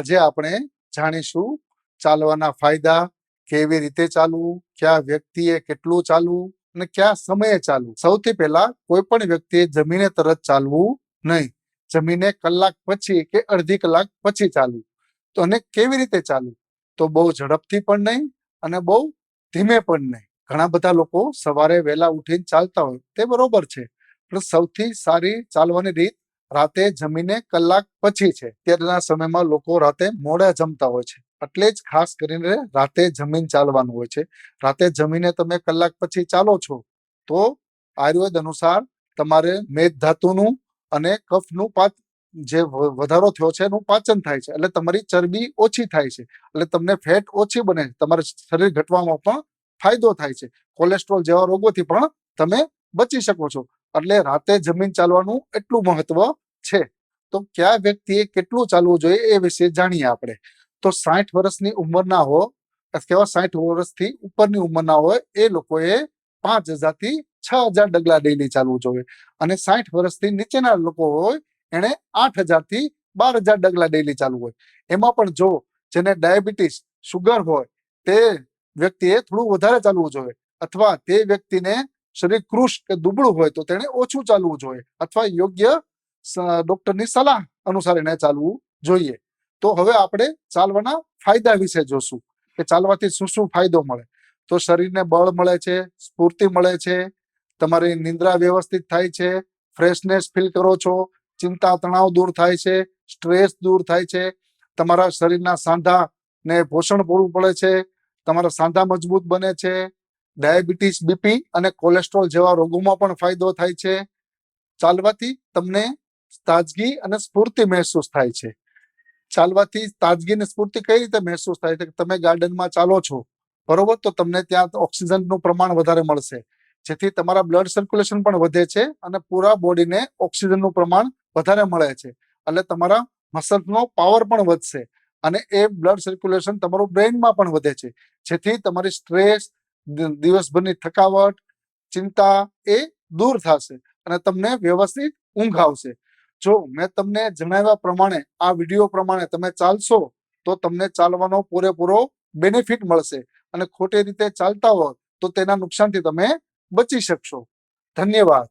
આજે આપણે જાણીશું ચાલવાના ફાયદા કેવી રીતે ચાલવું, કયા વ્યક્તિએ કેટલું ચાલવું અને કયા સમયે ચાલવું. સૌથી પહેલા કોઈ પણ વ્યક્તિએ જમીને તરત ચાલવું નહીં. જમીને કલાક પછી કે અડધી કલાક પછી ચાલવું. તો અને કેવી રીતે ચાલવું? તો બહુ ઝડપથી પણ નહીં અને બહુ ધીમે પણ નહીં. ઘણા બધા લોકો સવારે વહેલા ઉઠીને ચાલતા હોય તે બરોબર છે. પણ સૌથી સારી ચાલવાની રીત રાતે જમીને કલાક પછી છે. અત્યારના સમયમાં લોકો રાતે મોડા જમતા હોય છે. એટલે જ ખાસ કરીને રાતે જમીન ચાલવાનું હોય છે. રાતે જમીને તમે કલાક પછી ચાલો છો, તો આયુર્વેદ અનુસાર તમારે મેદ ધાતુનું અને કફનું પાચ, જે વધારો થયો છે એનું પાચન થાય છે. એટલે તમારી ચરબી ઓછી થાય છે. એટલે તમને ફેટ ઓછી બને તમારે શરીર ઘટવામાં પણ ફાયદો થાય છે. કોલેસ્ટ્રોલ જેવા રોગોથી પણ તમે બચી શકો છો. એટલે રાતે જમીન ચાલવાનું એટલું મહત્વ છે. તો કયા વ્યક્તિએ કેટલું ચાલવું જોઈએ એ વિશે જાણીએ આપણે. તો સાઠ વર્ષની ઉંમરના હો અથવા સાઠ વર્ષથી ઉપરની ઉંમરના હોય એ લોકોએ પાંચ હજારથી છ હજાર ડગલા ડેલી ચાલવું જોઈએ. અને સાઠ વર્ષથી નીચેના લોકો હોય એને આઠ હજારથી બાર હજાર ડગલા ડેલી ચાલવું હોય. એમાં પણ જો જેને ડાયાબિટીસ શુગર હોય તે વ્યક્તિએ થોડું વધારે ચાલવું જોઈએ. અથવા તે વ્યક્તિને શરીર કૃષ કે દુબળું હોય તો તેણે ઓછું ચાલવું જોઈએ અથવા યોગ્ય ડોક્ટરની સલાહ અનુસાર એને ચાલવું જોઈએ. તો હવે આપણે ચાલવાના ફાયદા વિશે જોશું કે ચાલવાથી શું શું ફાયદો મળે. તો શરીરને બળ મળે છે, સ્ફૂર્તિ મળે છે, તમારી નિંદ્રા વ્યવસ્થિત થાય છે, ફ્રેશનેસ ફીલ કરો છો, ચિંતા, તણાવ દૂર થાય છે, સ્ટ્રેસ દૂર થાય છે, તમારા શરીરના સાંધા ને પોષણ પૂરું પડે છે, તમારા સાંધા મજબૂત બને છે ડાયાબિટીસ, બીપી અને કોલેસ્ટ્રોલ જેવા રોગોમાં પણ ફાયદો થાય છે. ચાલવાથી તમને તાજગી અને સ્ફૂર્તિ મહેસૂસ થાય છે. ચાલવાથી તાજગી અને સ્ફૂર્તિ કઈ રીતે મહેસૂસ થાય છે? તમે ગાર્ડનમાં ચાલો છો, બરોબર? તો તમને ત્યાં ઓક્સિજનનું પ્રમાણ વધારે મળશે. જેથી તમારા બ્લડ સર્ક્યુલેશન પણ વધે છે અને પૂરા બોડીને ઓક્સિજનનું પ્રમાણ વધારે મળે છે. એટલે તમારા મસલ્સનો પાવર પણ વધશે અને એ બ્લડ સર્ક્યુલેશન તમારું બ્રેઇનમાં પણ વધે છે. જેથી તમારી સ્ટ્રેસ દિવસભરની થકાવટ, ચિંતા એ દૂર થશે અને તમને વ્યવસ્થિત ઊંઘ આવશે. જો મેં તમને જણાવ્યા પ્રમાણે આ વીડિયો પ્રમાણે તમે ચાલશો, તો તમને ચાલવાનો પૂરેપૂરો બેનિફિટ મળશે અને ખોટી રીતે ચાલતા હો તો તેના નુકસાનથી તમે બચી શકશો. ધન્યવાદ.